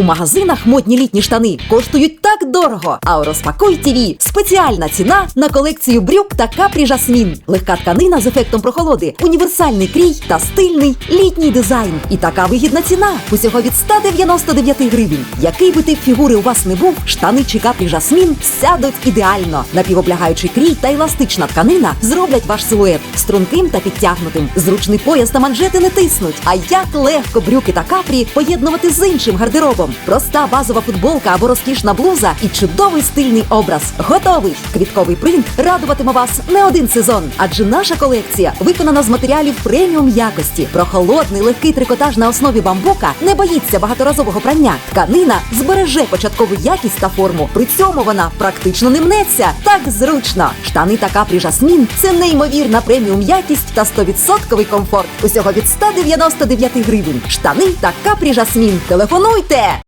У магазинах модні літні штани. Коштують так дорого. А у розпакуй ТІВІ спеціальна ціна на колекцію брюк та капрі жасмін. Легка тканина з ефектом прохолоди, універсальний крій та стильний літній дизайн. І така вигідна ціна усього від 199 гривень. Який би тип фігури у вас не був, штани чи капрі жасмін сядуть ідеально. Напівоблягаючий крій та еластична тканина зроблять ваш силует струнким та підтягнутим. Зручний пояс та манжети не тиснуть. А як легко брюки та капрі поєднувати з іншим гардеробом. Проста базова футболка або розкішна блуза і чудовий стильний образ. Готовий! Квітковий принт радуватиме вас не один сезон, адже наша колекція виконана з матеріалів преміум якості. Прохолодний легкий трикотаж на основі бамбука не боїться багаторазового прання. Тканина збереже початкову якість та форму. При цьому вона практично не мнеться. Так зручно. Штани та капрі жасмін це неймовірна преміум якість та 100% комфорт. Усього від 199 гривень. Штани та капрі жасмін. Телефонуйте!